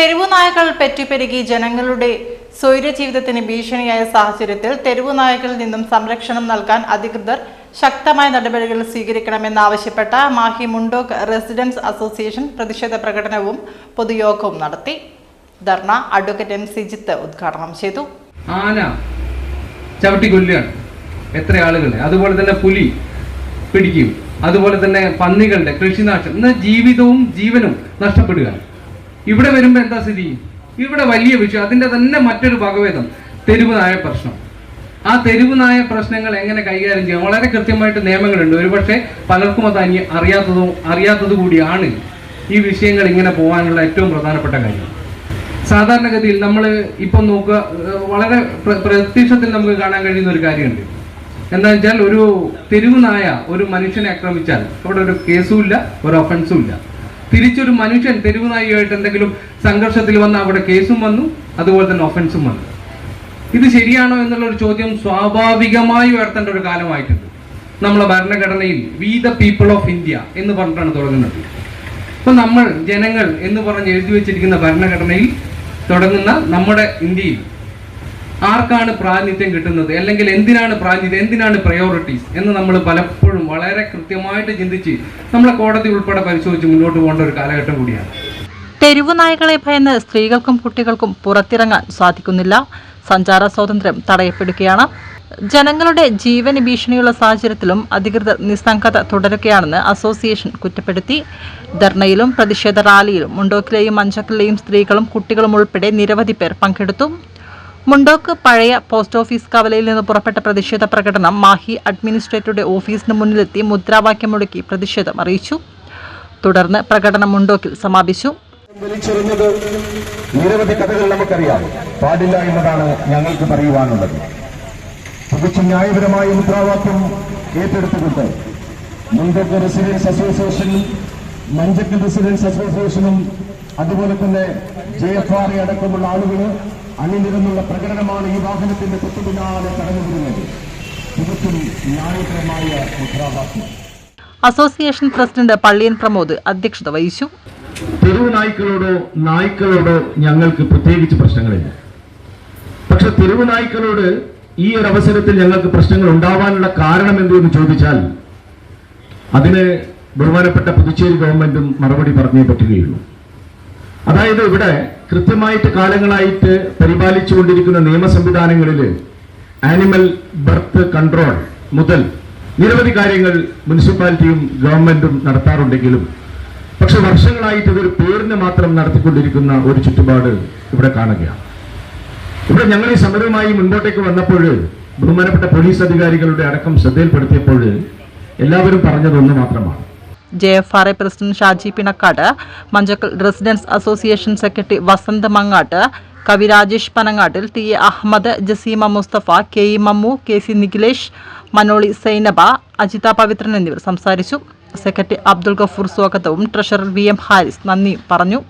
തെരുവു നായകൾ പെറ്റുപെരുകി ജനങ്ങളുടെ സ്വൈര ജീവിതത്തിന് ഭീഷണിയായ സാഹചര്യത്തിൽ തെരുവു നായകളിൽ നിന്നും സംരക്ഷണം നൽകാൻ അധികൃതർ ശക്തമായ നടപടികൾ സ്വീകരിക്കണമെന്നാവശ്യപ്പെട്ട മാഹി മുണ്ടോക് റെസിഡൻസ് അസോസിയേഷൻ പ്രതിഷേധ പ്രകടനവും പൊതുയോഗവും നടത്തി. ധർണ അഡ്വക്കേറ്റ് എം സിജിത്ത് ഉദ്ഘാടനം ചെയ്തു. ആന ചവിട്ടിക്കൊല്ലുകയാണ് എത്ര ആളുകളെ? അതുപോലെ തന്നെ പുലി പിടിക്കും അതുപോലെ തന്നെ പന്നികളുടെ കൃഷിനാശം ഇന്ന് ജീവിതവും ജീവനും നഷ്ടപ്പെടുകയാണ്. ഇവിടെ വരുമ്പോൾ എന്താ സ്ഥിതി? ഇവിടെ വലിയ വിഷയം അതിന്റെ തന്നെ മറ്റൊരു വകഭേദം തെരുവ് നായ പ്രശ്നം. ആ തെരുവ് നായ പ്രശ്നങ്ങൾ എങ്ങനെ കൈകാര്യം ചെയ്യാം? വളരെ കൃത്യമായിട്ട് നിയമങ്ങളുണ്ട്. ഒരുപക്ഷെ പലർക്കും അത് അനി അറിയാത്തതോ അറിയാത്തത് കൂടിയാണ് ഈ വിഷയങ്ങൾ ഇങ്ങനെ പോകാനുള്ള ഏറ്റവും പ്രധാനപ്പെട്ട കാര്യം. സാധാരണഗതിയിൽ നമ്മൾ ഇപ്പം നോക്കുക വളരെ പ്ര- പ്രത്യക്ഷത്തിൽ നമുക്ക് കാണാൻ കഴിയുന്ന ഒരു കാര്യമുണ്ട്. എന്താ വെച്ചാൽ ഒരു തെരുവ് നായ ഒരു മനുഷ്യനെ ആക്രമിച്ചാൽ അവിടെ ഒരു കേസും ഇല്ല ഒരു ഒഫൻസും ഇല്ല. തിരിച്ചൊരു മനുഷ്യൻ തെരുവ് നായയുമായിട്ട് എന്തെങ്കിലും സംഘർഷത്തിൽ വന്ന അവിടെ കേസും വന്നു അതുപോലെ തന്നെ ഒഫൻസും വന്നു. ഇത് ശരിയാണോ എന്നുള്ള ഒരു ചോദ്യം സ്വാഭാവികമായി ഉയർത്തേണ്ട ഒരു കാലമായിട്ടുണ്ട്. നമ്മളെ ഭരണഘടനയിൽ we the people of India എന്ന് പറഞ്ഞിട്ടാണ് തുടങ്ങുന്നത്. ഇപ്പൊ നമ്മൾ ജനങ്ങൾ എന്ന് പറഞ്ഞ് എഴുതി വെച്ചിരിക്കുന്ന ഭരണഘടനയിൽ തുടങ്ങുന്ന നമ്മുടെ ഇന്ത്യയിൽ ആർക്കാണ് പ്രാതിനിധ്യം കിട്ടുന്നത്? അല്ലെങ്കിൽ എന്തിനാണ് പ്രാതിനിധ്യം? എന്തിനാണ് പ്രയോറിറ്റീസ് എന്ന് നമ്മൾ പലപ്പോഴും വളരെ കൃത്യമായിട്ട് ചിന്തിച്ച് നമ്മളെ കോടതി ഉൾപ്പെടെ പരിശോധിച്ച് മുന്നോട്ട് പോകേണ്ട ഒരു കാലഘട്ടം കൂടിയാണ്. തെരുവു നായകളെ ഭയന്ന് സ്ത്രീകൾക്കും കുട്ടികൾക്കും പുറത്തിറങ്ങാൻ സാധിക്കുന്നില്ല. സഞ്ചാര സ്വാതന്ത്ര്യം തടയപ്പെടുകയാണ്. ജനങ്ങളുടെ ജീവന് ഭീഷണിയുള്ള സാഹചര്യത്തിലും അധികൃതർ നിസ്സംഗത തുടരുകയാണെന്ന് അസോസിയേഷൻ കുറ്റപ്പെടുത്തി. ധർണയിലും പ്രതിഷേധ റാലിയിലും മുണ്ടോക്കിലെയും മഞ്ചക്കിലെയും സ്ത്രീകളും കുട്ടികളും ഉൾപ്പെടെ നിരവധി പേർ പങ്കെടുത്തു. മുണ്ടോക്ക് പഴയ പോസ്റ്റ് ഓഫീസ് കവലയിൽ നിന്ന് പുറപ്പെട്ട പ്രതിഷേധ പ്രകടനം മാഹി അഡ്മിനിസ്ട്രേറ്ററുടെ ഓഫീസിന് മുന്നിലെത്തി മുദ്രാവാക്യം മുടക്കി പ്രതിഷേധം അറിയിച്ചു. തുടർന്ന് പ്രകടനം മുണ്ടോക്കിൽ സമാപിച്ചു. വലിച്ചെറിഞ്ഞത് നിരവധി കഥകൾ നമുക്കറിയാം. പാടില്ല എന്നതാണ് ഞങ്ങൾക്ക് പറയുവാനുള്ളത്. തികച്ചും ന്യായപരമായ മുദ്രാവാക്യം ഏറ്റെടുത്തുകൊണ്ട് മുണ്ടോക്ക് റെസിഡൻസ് അസോസിയേഷനും മഞ്ചക്കൽ റെസിഡൻസ് അസോസിയേഷനും അതുപോലെ തന്നെ ജെ എഫ് ആർ എ അടക്കമുള്ള ആളുകൾ അണിനിരന്നുള്ള പ്രകടനമാണ് ഈ വാഹനത്തിന്റെ തൊട്ടുപിന്നാലെ കടന്നു വരുന്നത് തികച്ചും ന്യായകരമായ മുദ്രാവാക്യം. അസോസിയേഷൻ പ്രസിഡന്റ് പള്ളിയൻ പ്രമോദ് അധ്യക്ഷത വഹിച്ചു. തെരുവ് നായ്ക്കളോടോ നായ്ക്കളോടോ ഞങ്ങൾക്ക് പ്രത്യേകിച്ച് പ്രശ്നങ്ങളില്ല. പക്ഷെ തെരുവ് നായ്ക്കളോട് ഈ ഒരു അവസരത്തിൽ ഞങ്ങൾക്ക് പ്രശ്നങ്ങൾ ഉണ്ടാവാനുള്ള കാരണം എന്തെന്ന് ചോദിച്ചാൽ അതിന് ബഹുമാനപ്പെട്ട പുതുച്ചേരി ഗവൺമെന്റും മറുപടി പറഞ്ഞേ പറ്റുകയുള്ളൂ. അതായത് ഇവിടെ കൃത്യമായിട്ട് കാലങ്ങളായിട്ട് പരിപാലിച്ചുകൊണ്ടിരിക്കുന്ന നിയമ സംവിധാനങ്ങളിൽ ആനിമൽ ബർത്ത് കൺട്രോൾ മുതൽ നിരവധി കാര്യങ്ങൾ മുനിസിപ്പാലിറ്റിയും ഗവൺമെന്റും നടത്താറുണ്ടെങ്കിലും പക്ഷെ വർഷങ്ങളായിട്ട് ഇതൊരു പേരിന് മാത്രം നടത്തിക്കൊണ്ടിരിക്കുന്ന ഒരു ചുറ്റുപാട് ഇവിടെ കാണുകയാണ്. ഇവിടെ ഞങ്ങൾ ഈ സമരവുമായി മുൻപോട്ടേക്ക് വന്നപ്പോൾ ബഹുമാനപ്പെട്ട പോലീസ് അധികാരികളുടെ അടക്കം ശ്രദ്ധയിൽപ്പെടുത്തിയപ്പോൾ എല്ലാവരും പറഞ്ഞത് ഒന്ന് മാത്രമാണ്. J F R A president Shaji Pinakkad Manjakkal residents association secretary Vasanth Mangattu കവി Rajesh Panangattil T A Ahammed Jaseema Mustafa K E Mammu K C Nikhilesh Manoli Zainaba Ajitha Pavithran എന്നിവർ സംസാരിച്ചു. Secretary Abdul Gafoor സ്വാഗതവും treasurer V M Haris നന്ദിയും പറഞ്ഞു.